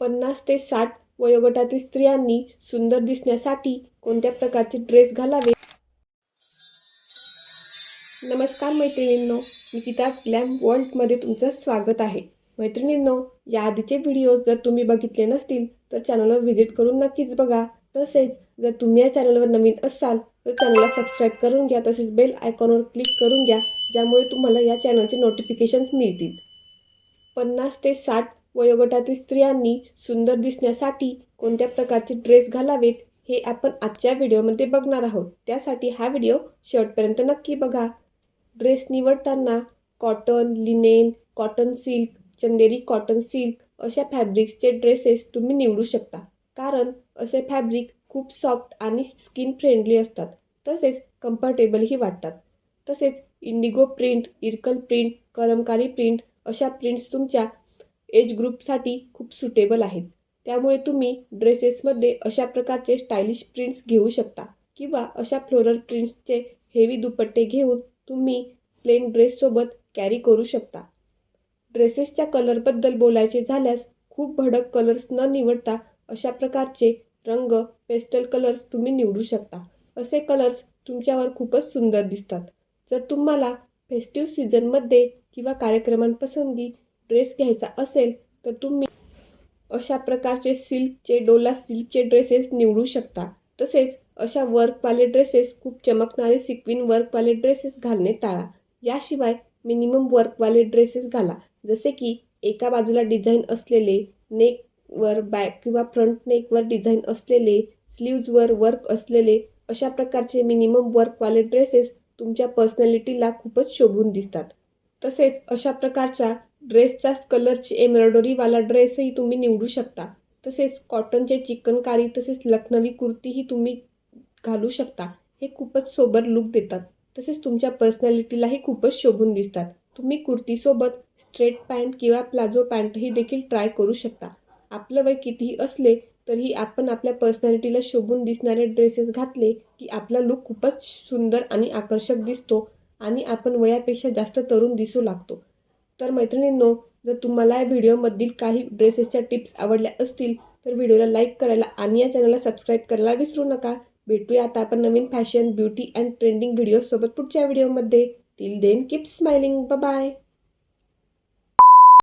पन्नास ते साठ वयोगटातील स्त्रियांनी सुंदर दिसण्यासाठी कोणत्या प्रकारचे ड्रेस घालावे? नमस्कार मैत्रिणींनो निकिताज ग्लॅम वर्ल्डमध्ये तुमचं स्वागत आहे. मैत्रिणींनो या आधीचे व्हिडिओज जर तुम्ही बघितले नसतील तर चॅनलवर व्हिजिट करून नक्कीच बघा. तसेच जर तुम्ही या चॅनलवर नवीन असाल तर चॅनलला सबस्क्राईब करून घ्या तसेच बेल आयकॉनवर क्लिक करून घ्या ज्यामुळे तुम्हाला या चॅनलचे नोटिफिकेशन्स मिळतील. पन्नास ते साठ वयोगटातील स्त्रियांनी सुंदर दिसण्यासाठी कोणत्या प्रकारचे ड्रेस घालावेत हे आपण आजच्या व्हिडिओमध्ये बघणार आहोत. त्यासाठी हा व्हिडिओ शेवटपर्यंत नक्की बघा. ड्रेस निवडताना cotton linen cotton silk Chanderi cotton silk अशा फॅब्रिक्सचे ड्रेसेस तुम्ही निवडू शकता. कारण असे फॅब्रिक खूप सॉफ्ट आणि स्किन फ्रेंडली असतात. तसेच कम्फर्टेबलही वाटतात. तसेच indigo print Irkal print Kalamkari print अशा प्रिंट्स तुमच्या एज ग्रुपसाठी खूप सुटेबल आहेत. त्यामुळे तुम्ही ड्रेसेसमध्ये अशा प्रकारचे स्टायलिश प्रिंट्स घेऊ शकता किंवा अशा फ्लोरल प्रिंट्सचे हेवी दुपट्टे घेऊन तुम्ही प्लेन ड्रेससोबत कॅरी करू शकता. ड्रेसेसच्या कलरबद्दल बोलायचे झाल्यास खूप भडक कलर्स न निवडता अशा प्रकारचे रंग पेस्टल कलर्स तुम्ही निवडू शकता. असे कलर्स तुमच्यावर खूपच सुंदर दिसतात. जर तुम्हाला फेस्टिव्ह सीझनमध्ये किंवा कार्यक्रमांप्रसंगी ड्रेस घ्यायचा असेल तर तुम्ही अशा प्रकारचे सिल्कचे डोला सिल्कचे ड्रेसेस निवडू शकता. तसेच अशा वर्कवाले ड्रेसेस खूप चमकणारे सिक्विन वर्कवाले ड्रेसेस घालणे टाळा. याशिवाय मिनिमम वर्कवाले ड्रेसेस घाला. जसे की एका बाजूला डिझाईन असलेले नेकवर बॅक किंवा फ्रंट नेकवर डिझाईन असलेले स्लीव्जवर वर्क असलेले अशा प्रकारचे मिनिमम वर्कवाले ड्रेसेस तुमच्या पर्सनॅलिटीला खूपच शोभून दिसतात. तसेच अशा प्रकारच्या ड्रेसच्याच कलरची एम्ब्रॉयडरीवाला ड्रेसही तुम्ही निवडू शकता. तसेच कॉटनचे चिकनकारी तसेच लखनवी कुर्तीही तुम्ही घालू शकता. हे खूपच सोबर लुक देतात. तसेच तुमच्या पर्सनॅलिटीलाही खूपच शोभून दिसतात. तुम्ही कुर्तीसोबत स्ट्रेट पॅन्ट किंवा प्लाझो पॅन्टही देखील ट्राय करू शकता. आपलं वय कितीही असले तरीही आपण आपल्या पर्सनॅलिटीला शोभून दिसणारे ड्रेसेस घातले की आपला लुक खूपच सुंदर आणि आकर्षक दिसतो आणि आपण वयापेक्षा जास्त तरुण दिसू लागतो. तर मैत्रिणींनो जर तुम्हाला या व्हिडिओमधील काही ड्रेसेसच्या टिप्स आवडल्या असतील तर व्हिडिओला लाईक करायला आणि या चॅनलला सबस्क्राईब करायला विसरू नका. भेटूया आता आपण नवीन फॅशन ब्युटी अँड ट्रेंडिंग व्हिडिओसोबत पुढच्या व्हिडिओमध्ये. Till then keep smiling bye